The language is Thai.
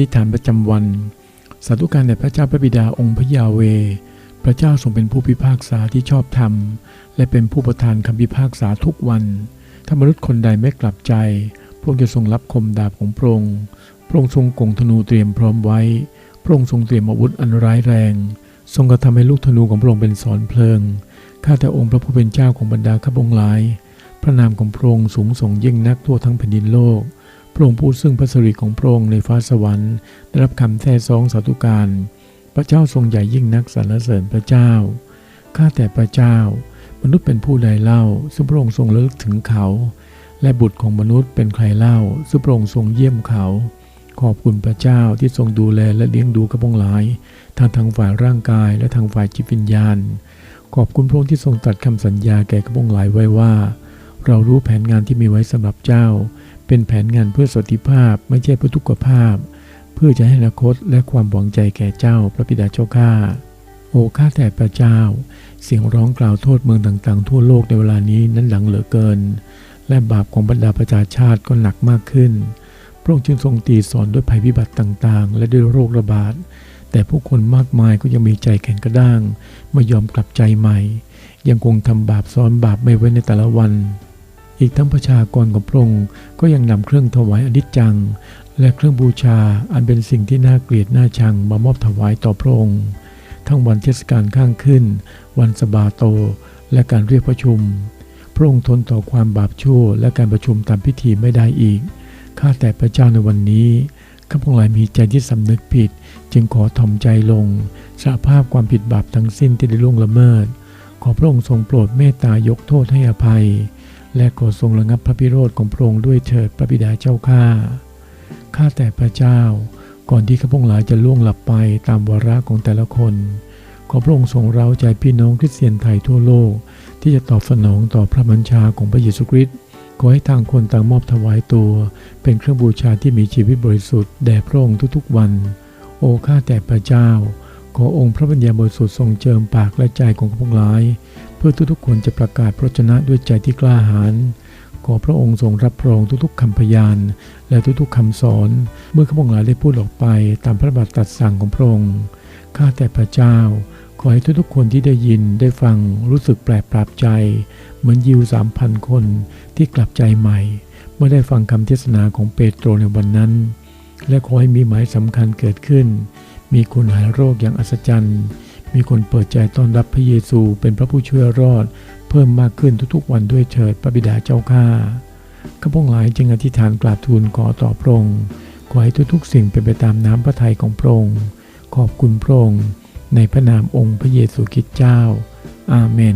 ธิษฐานประจำวัน สาธุการแด่พระเจ้าพระบิดาองค์พระยาเว พระเจ้าทรงเป็นผู้พิพากษาที่ชอบธรรม และเป็นผู้ประทานคำพิพากษาทุกวัน ถ้ามนุษย์คนใดไม่กลับใจพระองค์จะทรงรับคมดาบของพระองค์ พระองค์ทรงกงธนูเตรียมพร้อมไว้ พระองค์ทรงเตรียมอาวุธอันร้ายแรง ทรงกระทำให้ลูกธนูของพระองค์เป็นสอนเพลิง ข้าแต่องค์พระผู้เป็นเจ้าของบรรดาข้าพงหลาย พระนามของพระองค์สูงส่งยิ่งนักทั่วทั้งแผ่นดินโลก ระองค์ผู้ซึ่งพระสิริของพระองค์ในฟ้าสวรรค์ได้รับคำแท้ซองสาธุการ พระเจ้าทรงใหญ่ยิ่งนักสรรเสริญพระเจ้า ข้าแต่พระเจ้า มนุษย์เป็นผู้ใดเล่า ซึ่งพระองค์ทรงระลึกถึงเขา และบุตรของมนุษย์เป็นใครเล่า ซึ่งพระองค์ทรงเยี่ยมเขา ขอบคุณพระเจ้าที่ทรงดูแลและเลี้ยงดูกระพงหลายทางทางฝ่ายร่างกายและทางฝ่ายจิตวิญญาณ ขอบคุณพระองค์ที่ทรงตัดคำสัญญาแก่กระพงหลายไว้ว่า เรารู้แผนงานที่มีไว้สำหรับเจ้า เป็นแผนงานเพื่อสวัสดิภาพไม่ใช่เพื่อทุกขภาพ เพื่อจะให้อนาคตและความหวังใจแก่เจ้าพระบิดาเจ้าข้าโอ้ข้าแต่พระเจ้า เสียงร้องกล่าวโทษเมืองต่างๆ ทั่วโลกในเวลานี้นั้นหลังเหลือเกิน และบาปของบรรดาประชาชาติก็หนักมากขึ้น พระองค์จึงทรงตีสอนด้วยภัยพิบัติต่างๆ และด้วยโรคระบาด แต่ผู้คนมากมายก็ยังมีใจแข็งกระด้าง ไม่ยอมกลับใจใหม่ ยังคงทำบาปซ้อนบาปไม่ไว้ในแต่ละวัน อีกทั้งประชากรของพระองค์ก็ยังนำเครื่องถวายอนิจจัง และเครื่องบูชาอันเป็นสิ่งที่น่าเกลียดน่าชังมามอบถวายต่อพระองค์ ทั้งวันเทศกาลข้างขึ้น วันสบาโต และการเรียกประชุม พระองค์ทนต่อความบาปชั่ว และการประชุมตามพิธีไม่ได้อีกข้าแต่พระเจ้าในวันนี้ข้าพงหลายมีใจที่สำนึกผิด จึงขอถ่อมใจลงสาภาพความผิดบาปทั้งสิ้นที่ได้ล่วงละเมิด ขอพระองค์ทรงโปรดเมตตายกโทษให้อภัย และขอทรงระงับพระพิโรธของพระองค์ด้วยเถิดพระบิดาเจ้าข้า ข้าแต่พระเจ้า ก่อนที่ข้าพงหลายจะล่วงหลับไปตามวาระของแต่ละคน ขอพระองค์ทรงเร้าใจพี่น้องคริสเตียนไทยทั่วโลก ที่จะตอบสนองต่อพระบัญชาของพระเยซูคริสต์ ขอให้ทางคนต่างมอบถวายตัว เป็นเครื่องบูชาที่มีชีวิตบริสุทธิ์แด่พระองค์ทุกๆวัน โอ้ข้าแต่พระเจ้า ขอองค์พระบัญญาบริสุทธิ์ทรงเจิมปากและใจของข้าพงหลาย เพื่อทุกๆคนจะประกาศพระชนะด้วยใจที่กล้าหาญขอพระองค์ทรงรับรองทุกๆคำพยาน และทุกๆคำสอน เมื่อข้าพงหลายได้พูดออกไปตามพระบาทตรัสสั่งของพระองค์ข้าแต่พระเจ้า ขอให้ทุกๆคนที่ได้ยินได้ฟังรู้สึกแปลกปราบใจ เหมือนยิวสามพันคนที่กลับใจใหม่ เมื่อได้ฟังคำเทศนาของเปโตรในวันนั้น และขอให้มีหมายสำคัญเกิดขึ้น มีคนหายโรคอย่างอัศจรรย์ มีคนเปิดใจต้อนรับพระเยซูเป็นพระผู้ช่วยรอด เพิ่มมากขึ้นทุกๆวันด้วยเถิดพระบิดาเจ้าข้าข้าพงหลายจึงอธิษฐานกราบทูลขอต่อพระองค์ขอให้ทุกๆ สิ่งเป็นไปตามน้ำพระทัยของพระองค์ขอบคุณพระองค์ในพระนามองค์พระเยซูคริสต์เจ้า อาเมน